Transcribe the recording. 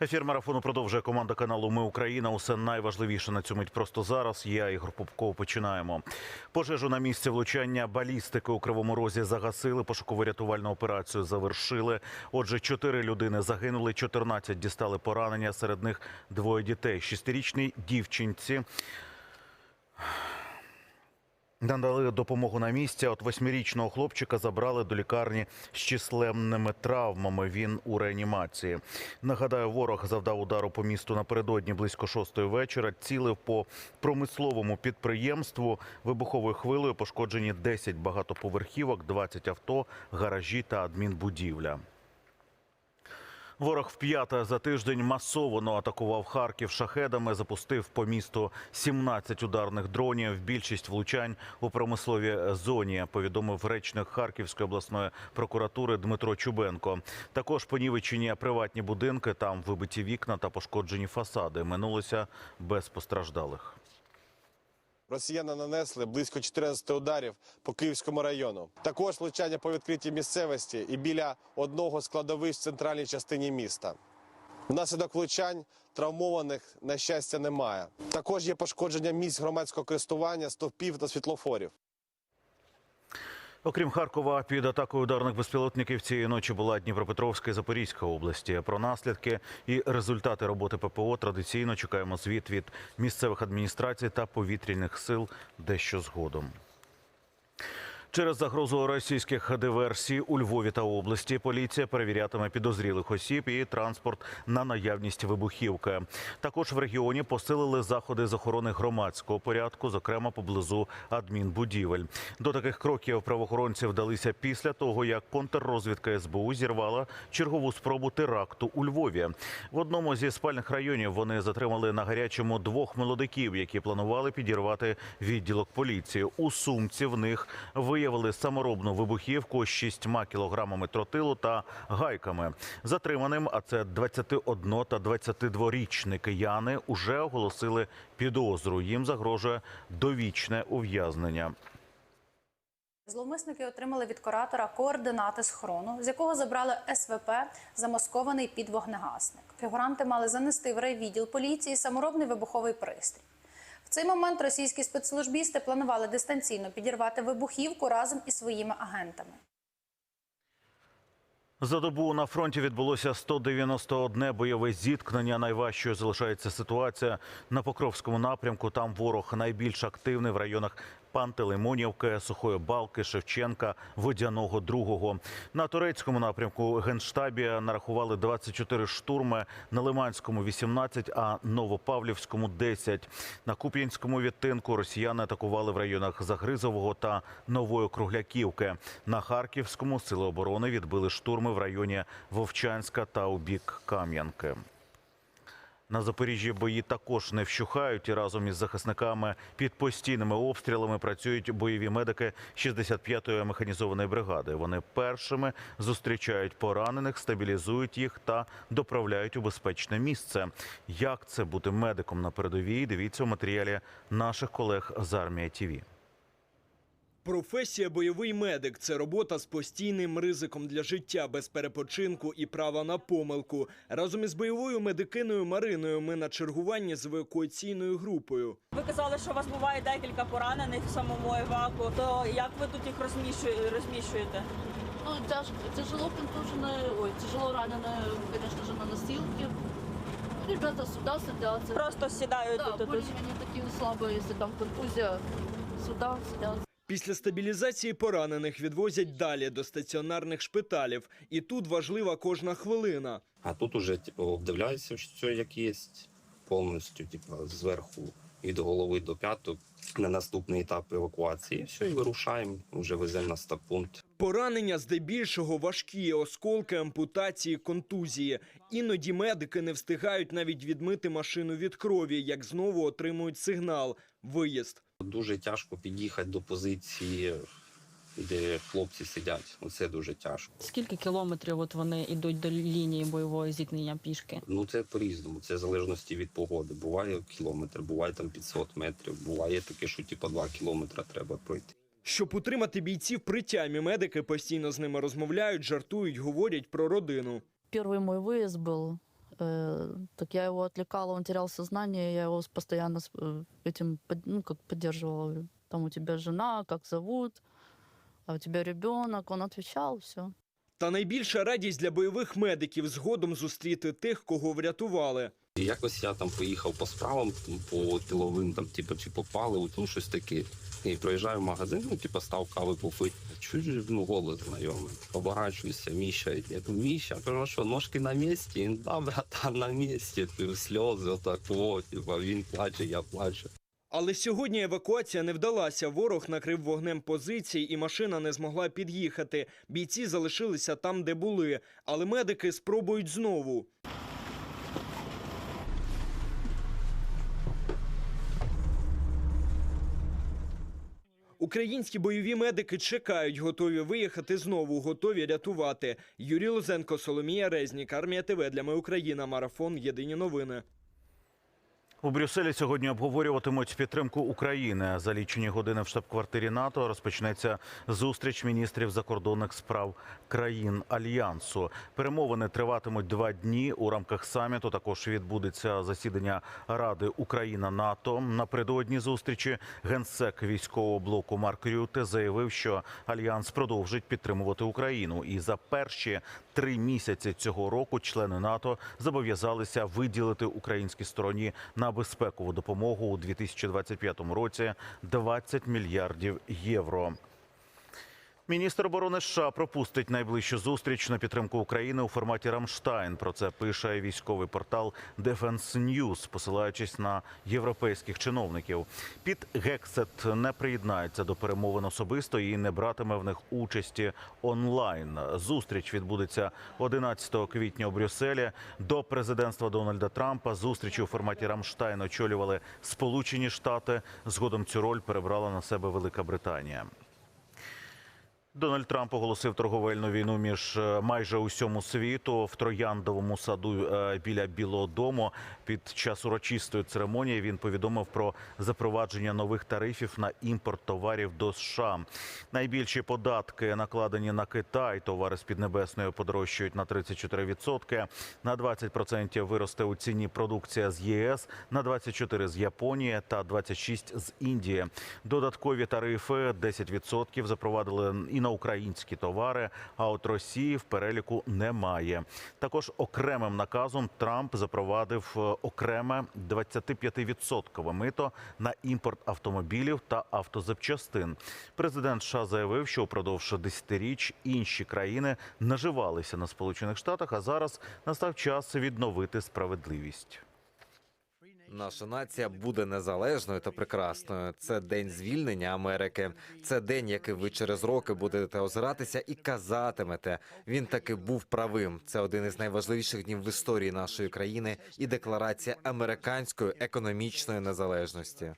Ефір марафону продовжує команда каналу Ми Україна. Усе найважливіше на цю мить просто зараз. Я Ігор Попков. Починаємо. Пожежу на місці влучання балістики у кривому розі загасили. Пошуково-рятувальну операцію завершили. Отже, чотири людини загинули, 14 дістали поранення. Серед них двоє дітей. Шестирічній дівчинці. Надали допомогу на місці. От восьмирічного хлопчика забрали до лікарні з численними травмами. Він у реанімації. Нагадаю, ворог завдав удару по місту напередодні близько шостої вечора. Цілив по промисловому підприємству. Вибуховою хвилею пошкоджені 10 багатоповерхівок, 20 авто, гаражі та адмінбудівля. Ворог вп'яте за тиждень масово атакував Харків шахедами, запустив по місту 17 ударних дронів. Більшість влучань у промисловій зоні, повідомив речник Харківської обласної прокуратури Дмитро Чубенко. Також понівечені приватні будинки, там вибиті вікна та пошкоджені фасади. Минулося без постраждалих. Росіяни нанесли близько 14 ударів по Київському району. Також влучання по відкритій місцевості і біля одного складовищ в центральній частині міста. Внаслідок влучань травмованих, на щастя, немає. Також є пошкодження місць громадського користування, стовпів та світлофорів. Окрім Харкова, під атакою ударних безпілотників цієї ночі була Дніпропетровська і Запорізька області. Про наслідки і результати роботи ППО традиційно чекаємо звіт від місцевих адміністрацій та повітряних сил дещо згодом. Через загрозу російських диверсій у Львові та області поліція перевірятиме підозрілих осіб і транспорт на наявність вибухівки. Також в регіоні посилили заходи з охорони громадського порядку, зокрема поблизу адмінбудівель. До таких кроків правоохоронці вдалися після того, як контррозвідка СБУ зірвала чергову спробу теракту у Львові. В одному зі спальних районів вони затримали на гарячому двох молодиків, які планували підірвати відділок поліції. У сумці в них виявили саморобну вибухівку з шістьма кілограмами тротилу та гайками. Затриманим, а це 21 та 22-річні кияни, уже оголосили підозру. Їм загрожує довічне ув'язнення. Зловмисники отримали від куратора координати схорону, з якого забрали СВП, замаскований під вогнегасник. Фігуранти мали занести в райвідділ поліції саморобний вибуховий пристрій. Цей момент російські спецслужбісти планували дистанційно підірвати вибухівку разом із своїми агентами. За добу на фронті відбулося 191 бойове зіткнення. Найважчою залишається ситуація на Покровському напрямку. Там ворог найбільш активний в районах Пантелеймонівки, Сухої Балки, Шевченка, Водяного Другого. На турецькому напрямку генштабі нарахували 24 штурми, на Лиманському 18, а Новопавлівському 10. На Куп'янському відтинку росіяни атакували в районах Загризового та Нової Кругляківки. На Харківському сили оборони відбили штурми в районі Вовчанська та у бік Кам'янки. На Запоріжжі бої також не вщухають і разом із захисниками під постійними обстрілами працюють бойові медики 65-ї механізованої бригади. Вони першими зустрічають поранених, стабілізують їх та доправляють у безпечне місце. Як це бути медиком на передовій? Дивіться у матеріалі наших колег з армія ТІВІ. Професія бойовий медик це робота з постійним ризиком для життя без перепочинку і права на помилку. Разом із бойовою медикиною Мариною ми на чергуванні з евакуаційною групою. Ви казали, що у вас буває декілька поранених в самому еваку. То як ви тут їх розміщує- розміщуєте? Ну, тяж, тяжело контуженные, ой, тяжело раненые, конечно же, на носилке. Ребята сюда садятся. Просто сідають да, тут. тут. более-менее такие слабые, если там контузия, сюда сидят. Після стабілізації поранених відвозять далі до стаціонарних шпиталів, і тут важлива кожна хвилина. А тут уже типу, обдивляється все, як є, повністю, типу, зверху від голови до п'яток на наступний етап евакуації. Все, і вирушаємо, вже веземо на стаб-пункт. Поранення здебільшого важкі осколки, ампутації, контузії. Іноді медики не встигають навіть відмити машину від крові, як знову отримують сигнал виїзд. Дуже тяжко під'їхати до позиції, де хлопці сидять. Оце дуже тяжко. Скільки кілометрів от вони йдуть до лінії бойового зіткнення пішки? Ну це по-різному, це в залежності від погоди. Буває кілометр, буває там 500 метрів, буває таке, що типу 2 кілометри треба пройти. Щоб утримати бійців при тямі, медики постійно з ними розмовляють, жартують, говорять про родину. Первый мой выезд был Э, так я его отвлекала, он терял сознание, я его постоянно э, этим ну, как поддерживала. Там у тебя жена, как зовут, а у тебя ребенок. Он отвечал, все. Та найбільша радість для бойових медиків згодом зустріти тих, кого врятували. І якось я там поїхав по справам, по тиловим, там, типу, чи по паливу, ну щось таке. І проїжджаю в магазин, ну, типу, став кави попити. Чую, ну, голос знайомий. Поворачуюся, Міша. Я кажу, Міша, кажу, «Ну що, ножки на місці? Він, да, братан, на місці. Типу, Сльози, отак, о, типу, він плаче, я плачу. Але сьогодні евакуація не вдалася. Ворог накрив вогнем позиції, і машина не змогла під'їхати. Бійці залишилися там, де були. Але медики спробують знову. Українські бойові медики чекають, готові виїхати знову, готові рятувати. Юрій Лозенко, Соломія Резнік, Армія ТВ для Ми Україна. Марафон. Єдині новини. У Брюсселі сьогодні обговорюватимуть підтримку України. За лічені години в штаб-квартирі НАТО розпочнеться зустріч міністрів закордонних справ країн альянсу. Перемовини триватимуть два дні. У рамках саміту також відбудеться засідання Ради Україна НАТО. Напередодні зустрічі генсек військового блоку Марк Рюте заявив, що альянс продовжить підтримувати Україну. І за перші три місяці цього року члени НАТО зобов'язалися виділити українській стороні на безпекову допомогу у 2025 році 20 мільярдів євро. Міністр оборони США пропустить найближчу зустріч на підтримку України у форматі Рамштайн. Про це пише військовий портал Defense News, посилаючись на європейських чиновників. Піт Гексет не приєднається до перемовин особисто і не братиме в них участі онлайн. Зустріч відбудеться 11 квітня у Брюсселі. До президентства Дональда Трампа зустрічі у форматі Рамштайн очолювали Сполучені Штати. Згодом цю роль перебрала на себе Велика Британія. Дональд Трамп оголосив торговельну війну між е, майже усьому світу в трояндовому саду е, біля Білого Дому. Під час урочистої церемонії він повідомив про запровадження нових тарифів на імпорт товарів до США. Найбільші податки накладені на Китай. Товари з Піднебесної подорожчають на 34%. На 20% виросте у ціні продукція з ЄС, на 24% з Японії та 26% з Індії. Додаткові тарифи 10% запровадили і на українські товари. А от Росії в переліку немає. Також окремим наказом Трамп запровадив е, окреме 25% мито на імпорт автомобілів та автозапчастин. Президент США заявив, що упродовж десятиріч інші країни наживалися на Сполучених Штатах, а зараз настав час відновити справедливість. Наша нація буде незалежною та прекрасною. Це день звільнення Америки. Це день, який ви через роки будете озиратися і казатимете. Він таки був правим. Це один із найважливіших днів в історії нашої країни і декларація американської економічної незалежності.